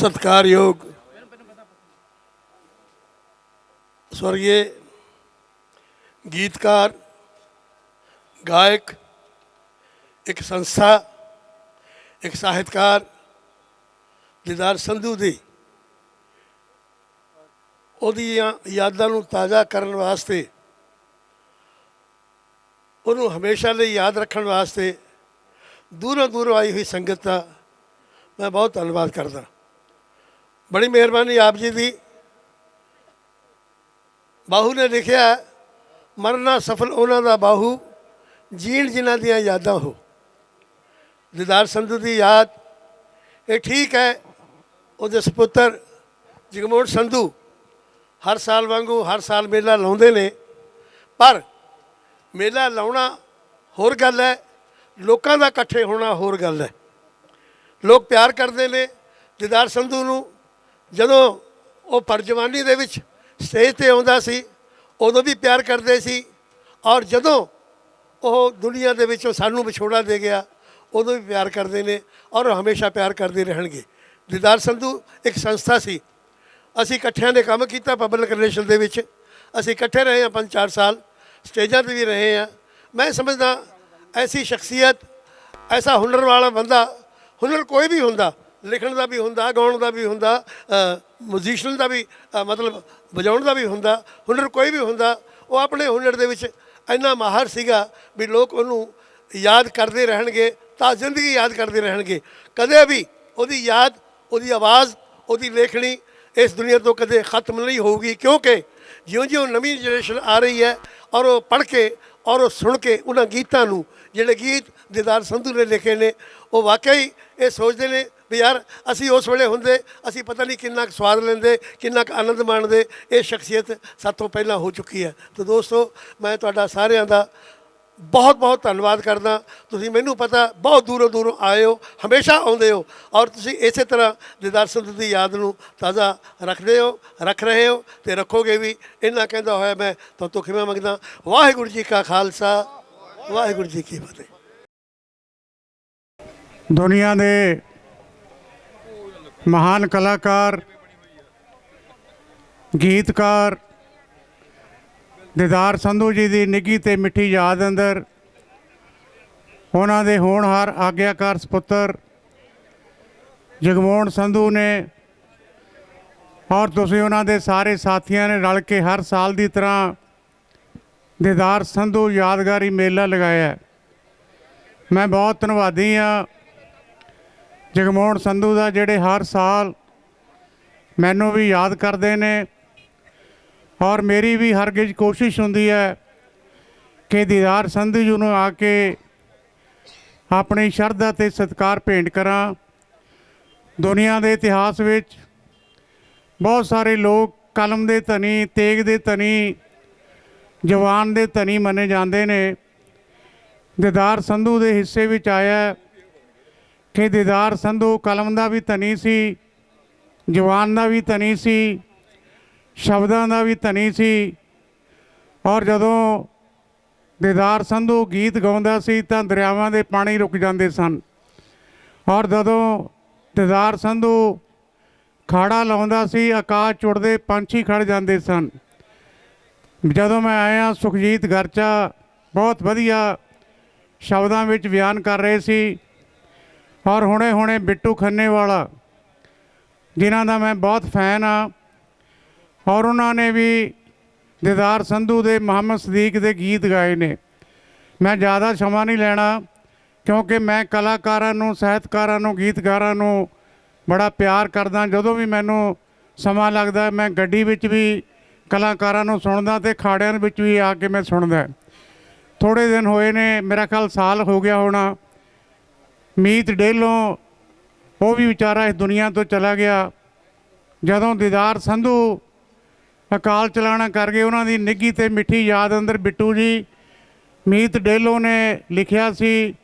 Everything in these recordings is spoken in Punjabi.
ਸਤਿਕਾਰਯੋਗ ਸਵਰਗੀ ਗੀਤਕਾਰ, ਗਾਇਕ, ਇੱਕ ਸੰਸਥਾ, ਇੱਕ ਸਾਹਿਤਕਾਰ, ਦਿਦਾਰ ਸੰਧੂ ਦੀ ਉਹਦੀਆਂ ਯਾਦਾਂ ਨੂੰ ਤਾਜ਼ਾ ਕਰਨ ਵਾਸਤੇ, ਉਹਨੂੰ ਹਮੇਸ਼ਾ ਲਈ ਯਾਦ ਰੱਖਣ ਵਾਸਤੇ ਦੂਰੋਂ ਦੂਰੋਂ ਆਈ ਹੋਈ ਸੰਗਤ ਦਾ ਮੈਂ ਬਹੁਤ ਧੰਨਵਾਦ ਕਰਦਾ। ਬੜੀ ਮਿਹਰਬਾਨੀ ਆਪ ਜੀ ਦੀ। ਬਾਹੂ ਨੇ ਲਿਖਿਆ, ਮਰਨਾ ਸਫਲ ਉਹਨਾਂ ਦਾ ਬਾਹੂ, ਜੀਣ ਜਿਨ੍ਹਾਂ ਦੀਆਂ ਯਾਦਾਂ ਹੋ। ਦਿਦਾਰ ਸੰਧੂ ਦੀ ਯਾਦ, ਇਹ ਠੀਕ ਹੈ, ਉਹਦੇ ਸੁਪੁੱਤਰ ਜਗਮੋਹਨ ਸੰਧੂ ਹਰ ਸਾਲ ਵਾਂਗੂ ਹਰ ਸਾਲ ਮੇਲਾ ਲਾਉਂਦੇ ਨੇ, ਪਰ ਮੇਲਾ ਲਾਉਣਾ ਹੋਰ ਗੱਲ ਹੈ, ਲੋਕਾਂ ਦਾ ਇਕੱਠੇ ਹੋਣਾ ਹੋਰ ਗੱਲ ਹੈ। ਲੋਕ ਪਿਆਰ ਕਰਦੇ ਨੇ, ਦਿਦਾਰ ਸੰਧੂ ਨੂੰ ਜਦੋਂ ਉਹ ਪਰਜਵਾਨੀ ਦੇ ਵਿੱਚ ਸਟੇਜ ਤੇ ਆਉਂਦਾ ਸੀ, ਉਦੋਂ ਵੀ ਪਿਆਰ ਕਰਦੇ ਸੀ ਔਰ ਜਦੋਂ ਉਹ ਦੁਨੀਆ ਦੇ ਵਿੱਚੋਂ ਸਾਨੂੰ ਵਿਛੋੜਾ ਦੇ ਗਿਆ, ਉਦੋਂ ਵੀ ਪਿਆਰ ਕਰਦੇ ਨੇ ਔਰ ਉਹ ਹਮੇਸ਼ਾ ਪਿਆਰ ਕਰਦੇ ਰਹਿਣਗੇ। ਦਿਦਾਰ ਸੰਧੂ ਇੱਕ ਸੰਸਥਾ ਸੀ। ਅਸੀਂ ਇਕੱਠਿਆਂ ਨੇ ਕੰਮ ਕੀਤਾ ਪਬਲਿਕ ਰਿਲੇਸ਼ਨ ਦੇ ਵਿੱਚ। ਅਸੀਂ ਇਕੱਠੇ ਰਹੇ ਹਾਂ ਪੰਜ ਚਾਰ ਸਾਲ, ਸਟੇਜਾਂ ਤੇ ਵੀ ਰਹੇ ਹਾਂ। ਮੈਂ ਸਮਝਦਾ ਐਸੀ ਸ਼ਖਸੀਅਤ, ਐਸਾ ਹੁਨਰ ਵਾਲਾ ਬੰਦਾ ਹੁਨਰ ਕੋਈ ਵੀ ਹੁੰਦਾ ਲਿਖਣ ਦਾ ਵੀ ਹੁੰਦਾ, ਗਾਉਣ ਦਾ ਵੀ ਹੁੰਦਾ ਮਿਊਜ਼ੀਸ਼ੀਅਨ ਦਾ ਵੀ ਮਤਲਬ ਵਜਾਉਣ ਦਾ ਵੀ ਹੁੰਦਾ, ਹੁਨਰ ਕੋਈ ਵੀ ਹੁੰਦਾ, ਉਹ ਆਪਣੇ ਹੁਨਰ ਦੇ ਵਿੱਚ ਇੰਨਾ ਮਾਹਰ ਸੀਗਾ ਵੀ ਲੋਕ ਉਹਨੂੰ ਯਾਦ ਕਰਦੇ ਰਹਿਣਗੇ, ਤਾਂ ਜ਼ਿੰਦਗੀ ਯਾਦ ਕਰਦੇ ਰਹਿਣਗੇ। ਕਦੇ ਵੀ ਉਹਦੀ ਯਾਦ, ਉਹਦੀ ਆਵਾਜ਼, ਉਹਦੀ ਲੇਖਣੀ ਇਸ ਦੁਨੀਆ ਤੋਂ ਕਦੇ ਖਤਮ ਨਹੀਂ ਹੋਊਗੀ, ਕਿਉਂਕਿ ਜਿਉਂ-ਜਿਉਂ ਨਵੀਂ ਜਨਰੇਸ਼ਨ ਆ ਰਹੀ ਹੈ ਔਰ ਉਹ ਪੜ੍ਹ ਕੇ ਔਰ ਉਹ ਸੁਣ ਕੇ ਉਹਨਾਂ ਗੀਤਾਂ ਨੂੰ, ਜਿਹੜੇ ਗੀਤ ਦਿਦਾਰ ਸੰਧੂ ਨੇ ਲਿਖੇ ਨੇ, ਉਹ ਵਾਕਈ ਇਹ ਸੋਚਦੇ ਨੇ ਵੀ ਯਾਰ ਅਸੀਂ ਉਸ ਵੇਲੇ ਹੁੰਦੇ, ਅਸੀਂ ਪਤਾ ਨਹੀਂ ਕਿੰਨਾ ਕੁ ਸਵਾਦ ਲੈਂਦੇ, ਕਿੰਨਾ ਕੁ ਆਨੰਦ ਮਾਣਦੇ, ਇਹ ਸ਼ਖਸੀਅਤ ਸਾਤੋਂ ਪਹਿਲਾਂ ਹੋ ਚੁੱਕੀ ਹੈ। ਤਾਂ ਦੋਸਤੋ, ਮੈਂ ਤੁਹਾਡਾ ਸਾਰਿਆਂ ਦਾ ਬਹੁਤ ਬਹੁਤ ਧੰਨਵਾਦ ਕਰਦਾ। ਤੁਸੀਂ ਮੈਨੂੰ ਪਤਾ ਬਹੁਤ ਦੂਰੋਂ ਦੂਰੋਂ ਆਏ ਹੋ, ਹਮੇਸ਼ਾ ਆਉਂਦੇ ਹੋ ਔਰ ਤੁਸੀਂ ਇਸੇ ਤਰ੍ਹਾਂ ਦਿਦਾਰ ਸੰਧੂ ਦੀ ਯਾਦ ਨੂੰ ਤਾਜ਼ਾ ਰੱਖਦੇ ਹੋ, ਰੱਖ ਰਹੇ ਹੋ ਤੇ ਰੱਖੋਗੇ ਵੀ। ਇੰਨਾ ਕਹਿੰਦਾ ਹੋਇਆ ਮੈਂ ਤੁਹਾਨੂੰ ਤੋਂ ਖਿਮਾ ਮੰਗਦਾ। ਵਾਹਿਗੁਰੂ ਜੀ ਕਾ ਖਾਲਸਾ, ਵਾਹਿਗੁਰੂ ਜੀ ਕੀ ਫਤਿਹ। ਦੁਨੀਆ ਦੇ ਮਹਾਨ ਕਲਾਕਾਰ, ਗੀਤਕਾਰ, ਦਿਦਾਰ ਸੰਧੂ ਜੀ ਦੀ ਨਿੱਘੀ ਤੇ ਮਿੱਠੀ ਯਾਦ ਅੰਦਰ, ਉਹਨਾਂ ਦੇ ਹੋਣਹਾਰ ਆਗਿਆਕਾਰ ਸੁਪੁੱਤਰ ਜਗਮੋਹਨ ਸੰਧੂ ਨੇ, ਔਰ ਤੁਸੀਂ ਉਹਨਾਂ ਦੇ ਸਾਰੇ ਸਾਥੀਆਂ ਨੇ ਰਲ ਕੇ ਹਰ ਸਾਲ ਦੀ ਤਰ੍ਹਾਂ ਦਿਦਾਰ ਸੰਧੂ ਯਾਦਗਾਰੀ ਮੇਲਾ ਲਗਾਇਆ ਮੈਂ ਬਹੁਤ ਧੰਨਵਾਦੀ ਹਾਂ। ਜਗਮੋਹਨ ਸੰਧੂ ਦਾ ਜਿਹੜੇ ਹਰ ਸਾਲ ਮੈਨੂੰ ਵੀ ਯਾਦ ਕਰਦੇ ਨੇ ਔਰ ਮੇਰੀ ਵੀ ਹਰਗਿਜ਼ ਕੋਸ਼ਿਸ਼ ਹੁੰਦੀ ਹੈ ਕਿ ਦੀਦਾਰ ਸੰਧੂ ਜੀ ਨੂੰ ਆ ਕੇ ਆਪਣੀ ਸ਼ਰਧਾ ਤੇ ਸਤਿਕਾਰ ਭੇਂਟ ਕਰਾਂ। ਦੁਨੀਆ ਦੇ ਇਤਿਹਾਸ ਵਿੱਚ ਬਹੁਤ ਸਾਰੇ ਲੋਕ ਕਲਮ ਦੇ ਧਨੀ, ਤੇਗ ਦੇ ਧਨੀ, ਜਵਾਨ ਦੇ ਧਨੀ ਮੰਨੇ ਜਾਂਦੇ ਨੇ। ਦੀਦਾਰ ਸੰਧੂ ਦੇ ਹਿੱਸੇ ਵਿੱਚ ਆਇਆ ਕਿ ਦੀਦਾਰ ਸੰਧੂ ਕਲਮ ਦਾ ਵੀ ਧਨੀ ਸੀ, ਜਵਾਨ ਦਾ ਵੀ ਧਨੀ ਸੀ, ਸ਼ਬਦਾਂ ਦਾ ਵੀ ਧਨੀ ਸੀ। ਔਰ ਜਦੋਂ ਦੀਦਾਰ ਸੰਧੂ ਗੀਤ ਗਾਉਂਦਾ ਸੀ ਤਾਂ ਦਰਿਆਵਾਂ ਦੇ ਪਾਣੀ ਰੁਕ ਜਾਂਦੇ ਸਨ। ਔਰ ਜਦੋਂ ਦੀਦਾਰ ਸੰਧੂ ਖਾੜਾ ਲਾਉਂਦਾ ਸੀ, ਆਕਾਸ਼ ਚੁੜਦੇ ਪੰਛੀ ਖੜ ਜਾਂਦੇ ਸਨ। ਜਦੋਂ ਮੈਂ ਆਇਆ, ਸੁਖਜੀਤ ਗਰਚਾ ਬਹੁਤ ਵਧੀਆ ਸ਼ਬਦਾਂ ਵਿੱਚ ਬਿਆਨ ਕਰ ਰਹੇ ਸੀ। ਔਰ ਹੁਣੇ ਹੁਣੇ ਬਿੱਟੂ ਖੰਨੇ ਵਾਲਾ ਜਿਨ੍ਹਾਂ ਦਾ ਮੈਂ ਬਹੁਤ ਫੈਨ ਆ ਔਰ ਉਹਨਾਂ ਨੇ ਵੀ ਦਿਦਾਰ ਸੰਧੂ ਦੇ ਮੁਹੰਮਦ ਸਦੀਕ ਦੇ ਗੀਤ ਗਾਏ ਨੇ। ਮੈਂ ਜ਼ਿਆਦਾ ਸਮਾਂ ਨਹੀਂ ਲੈਣਾ, ਕਿਉਂਕਿ ਮੈਂ ਕਲਾਕਾਰਾਂ ਨੂੰ, ਸਾਹਿਤਕਾਰਾਂ ਨੂੰ, ਗੀਤਕਾਰਾਂ ਨੂੰ ਬੜਾ ਪਿਆਰ ਕਰਦਾ, ਜਦੋਂ ਵੀ ਮੈਨੂੰ ਸਮਾਂ ਲੱਗਦਾ, ਮੈਂ ਗੱਡੀ ਵਿੱਚ ਵੀ ਕਲਾਕਾਰਾਂ ਨੂੰ ਸੁਣਦਾ ਤੇ ਖਾੜਿਆਂ ਵਿੱਚ ਵੀ ਆ ਕੇ ਮੈਂ ਸੁਣਦਾ। ਥੋੜੇ ਦਿਨ ਹੋਏ ਨੇ, ਮੇਰਾ ਖਿਆਲ ਸਾਲ ਹੋ ਗਿਆ ਹੋਣਾ ਮੀਤ ਡੇਲੋਂ ਉਹ ਵੀ ਵਿਚਾਰਾ ਇਸ ਦੁਨੀਆ ਤੋਂ ਚਲਾ ਗਿਆ। ਜਦੋਂ ਦੀਦਾਰ ਸੰਧੂ ਅਕਾਲ ਚਲਾਣਾ ਕਰ ਗਏ, ਉਹਨਾਂ ਦੀ ਨਿੱਘੀ ਤੇ ਮਿੱਠੀ ਯਾਦ ਅੰਦਰ ਬਿੱਟੂ ਜੀ, ਮੀਤ ਡੇਲੋ ਨੇ ਲਿਖਿਆ ਸੀ,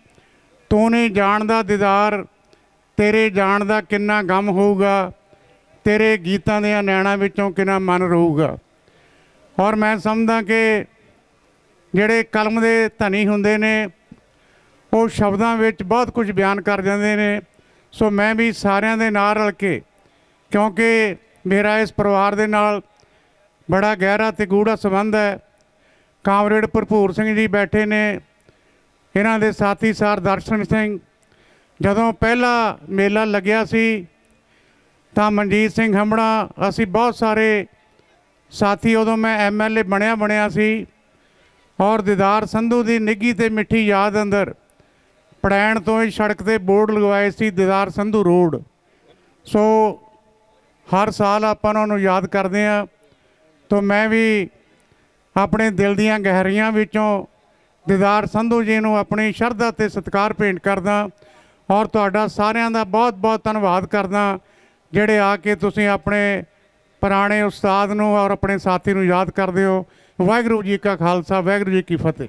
ਤੂੰ ਨਹੀਂ ਜਾਣਦਾ ਦੀਦਾਰ, ਤੇਰੇ ਜਾਣ ਦਾ ਕਿੰਨਾ ਗਮ ਹੋਊਗਾ, ਤੇਰੇ ਗੀਤਾਂ ਦੇ ਨੈਣਾਂ ਵਿੱਚੋਂ ਕਿੰਨਾ ਮਨ ਰਹੂਗਾ ਔਰ ਮੈਂ ਸਮਝਦਾ ਕਿ ਜਿਹੜੇ ਕਲਮ ਦੇ ਧਨੀ ਹੁੰਦੇ ਨੇ ਉਹ ਸ਼ਬਦਾਂ ਵਿੱਚ ਬਹੁਤ ਕੁਝ ਬਿਆਨ ਕਰ ਜਾਂਦੇ ਨੇ। ਸੋ ਮੈਂ ਵੀ ਸਾਰਿਆਂ ਦੇ ਨਾਲ ਰਲ ਕੇ, ਕਿਉਂਕਿ ਮੇਰਾ ਇਸ ਪਰਿਵਾਰ ਦੇ ਨਾਲ ਬੜਾ ਗਹਿਰਾ ਤੇ ਗੂੜਾ ਸੰਬੰਧ ਹੈ। ਕਾਮਰੇਡ ਭਰਪੂਰ ਸਿੰਘ ਜੀ ਬੈਠੇ ਨੇ। ਇਹਨਾਂ ਦੇ ਸਾਥੀ ਸਾਰ ਦਰਸ਼ਨ ਸਿੰਘ, ਜਦੋਂ ਪਹਿਲਾ ਮੇਲਾ ਲੱਗਿਆ ਸੀ, ਤਾਂ ਮਨਜੀਤ ਸਿੰਘ ਹੰਬੜਾ, ਅਸੀਂ ਬਹੁਤ ਸਾਰੇ ਸਾਥੀ ਉਦੋਂ ਮੈਂ ਐਮਐਲਏ ਬਣਿਆ ਬਣਿਆ ਸੀ। ਔਰ ਦੀਦਾਰ ਸੰਧੂ ਦੀ ਨਿੱਗੀ ਤੇ ਮਿੱਠੀ ਯਾਦ ਅੰਦਰ ਪੜੈਣ ਤੋਂ ਹੀ ਸੜਕ ਤੇ ਬੋਰਡ ਲਗਵਾਏ ਸੀ ਦੀਦਾਰ ਸੰਧੂ ਰੋਡ। ਸੋ ਹਰ ਸਾਲ ਆਪਾਂ ਉਹਨਾਂ ਨੂੰ ਯਾਦ ਕਰਦੇ ਆ ਤੋਂ ਮੈਂ ਵੀ ਆਪਣੇ ਦਿਲ ਦੀਆਂ ਗਹਿਰੀਆਂ ਵਿੱਚੋਂ ਦੀਦਾਰ ਸੰਧੂ ਜੀ ਨੂੰ ਆਪਣੀ ਸ਼ਰਧਾ ਤੇ ਸਤਿਕਾਰ ਭੇਂਟ ਕਰਦਾ ਔਰ ਤੁਹਾਡਾ ਸਾਰਿਆਂ ਦਾ ਬਹੁਤ ਬਹੁਤ ਧੰਨਵਾਦ ਕਰਦਾ ਜਿਹੜੇ ਆ ਕੇ ਤੁਸੀਂ ਆਪਣੇ ਪੁਰਾਣੇ ਉਸਤਾਦ ਨੂੰ ਔਰ ਆਪਣੇ ਸਾਥੀ ਨੂੰ ਯਾਦ ਕਰਦੇ ਹੋ। ਵਾਹਿਗੁਰੂ ਜੀ ਕਾ ਖਾਲਸਾ, ਵਾਹਿਗੁਰੂ ਜੀ ਕੀ ਫਤਿਹ।